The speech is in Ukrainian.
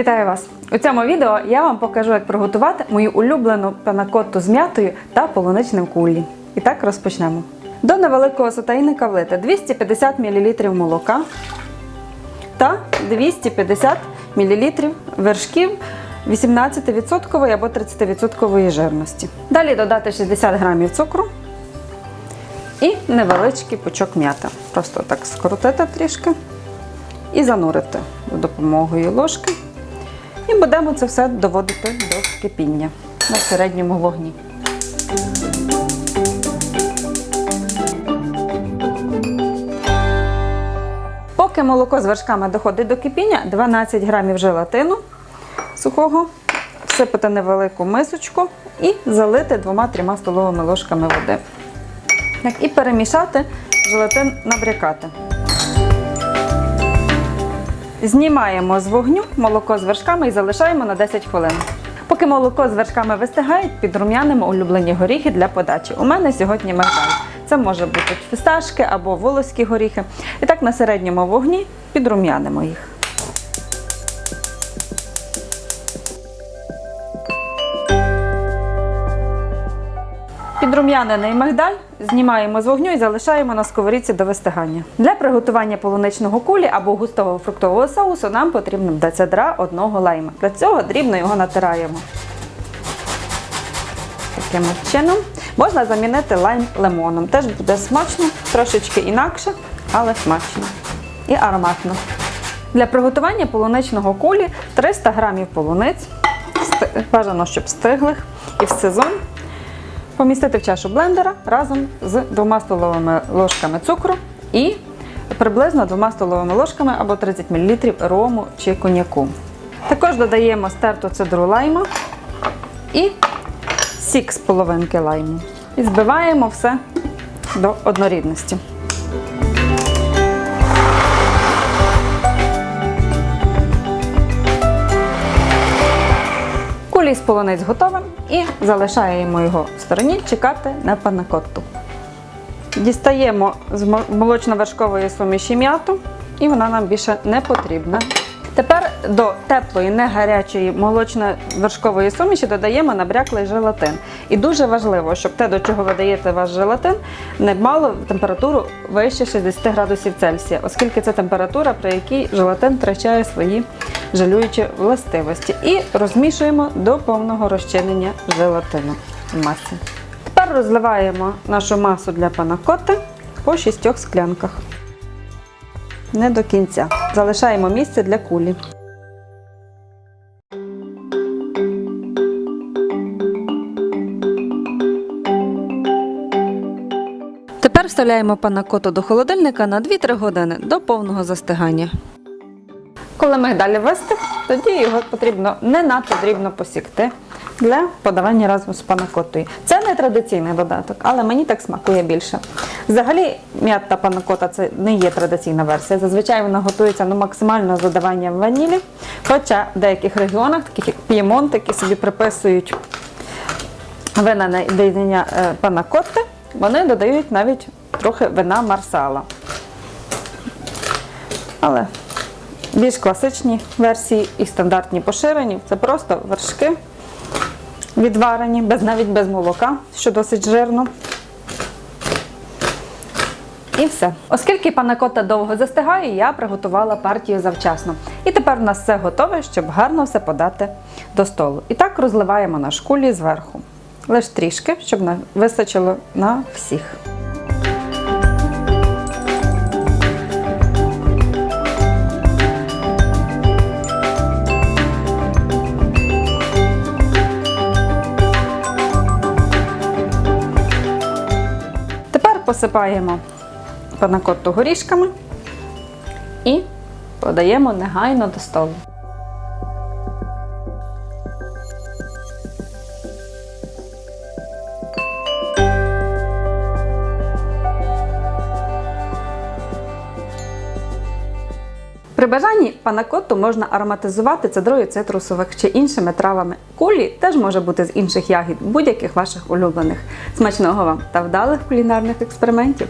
Вітаю вас! У цьому відео я вам покажу, як приготувати мою улюблену панакотту з м'ятою та полуничним куллі. І так розпочнемо. До невеликого сотейника влити 250 мл молока та 250 мл вершків 18% або 30% жирності. Далі додати 60 г цукру і невеличкий пучок м'ята. Просто так скрутити трішки і занурити за допомогою ложки. І будемо це все доводити до кипіння на середньому вогні. Поки молоко з вершками доходить до кипіння, 12 грамів желатину сухого, всипати невелику мисочку і залити 2-3 столовими ложками води. Так, і перемішати желатин набрякати. Знімаємо з вогню молоко з вершками і залишаємо на 10 хвилин. Поки молоко з вершками вистигають, підрум'янимо улюблені горіхи для подачі. У мене сьогодні мигдаль. Це може бути фісташки або волоські горіхи. І так на середньому вогні підрум'янимо їх. Підрум'янений мигдаль знімаємо з вогню і залишаємо на сковорідці до вистигання. Для приготування полуничного кулі або густого фруктового соусу нам потрібно буде цедра одного лайма. Для цього дрібно його натираємо. Таким чином можна замінити лайм лимоном. Теж буде смачно, трошечки інакше, але смачно і ароматно. Для приготування полуничного кулі 300 г полуниць, бажано, щоб стиглих і в сезон. Помістити в чашу блендера разом з 2 столовими ложками цукру і приблизно 2 столовими ложками або 30 мл рому чи коньяку. Також додаємо стерту цедру лайма і сік з половинки лайму. І збиваємо все до однорідності. Кулі з полуниць готовим і залишаємо його в стороні чекати на панакотту. Дістаємо з молочно-вершкової суміші м'яту, і вона нам більше не потрібна. Тепер до теплої, не гарячої молочно-вершкової суміші додаємо набряклий желатин. І дуже важливо, щоб те, до чого ви даєте ваш желатин, не мало температуру вище 60 градусів Цельсія, оскільки це температура, при якій желатин втрачає свої жалюючі властивості. І розмішуємо до повного розчинення желатину в масі. Тепер розливаємо нашу масу для панакоти по шістьох склянках. Не до кінця. Залишаємо місце для кулі. Вставляємо панакоту до холодильника на 2-3 години до повного застигання. Коли мигдаль вистиг, тоді його потрібно не надто дрібно посікти для подавання разом з панакотою. Це не традиційний додаток, але мені так смакує більше. Взагалі, м'ята панакота це не є традиційна версія. Зазвичай вона готується ну, максимально з додаванням ванілі. Хоча в деяких регіонах, таких як П'ємонт, які собі приписують вина на єднання панакотти, вони додають навіть трохи вина марсала. Але більш класичні версії і стандартні поширені це просто вершки відварені, без, навіть без молока, що досить жирно. І все. Оскільки панакота довго застигає, я приготувала партію завчасно. І тепер у нас все готове, щоб гарно все подати до столу. І так розливаємо наш кулі зверху. Лише трішки, щоб вистачило на всіх. Тепер посипаємо панакотту горішками і подаємо негайно до столу. При бажанні панакотту можна ароматизувати цедрою цитрусових чи іншими травами. Кулі теж може бути з інших ягід, будь-яких ваших улюблених. Смачного вам та вдалих кулінарних експериментів!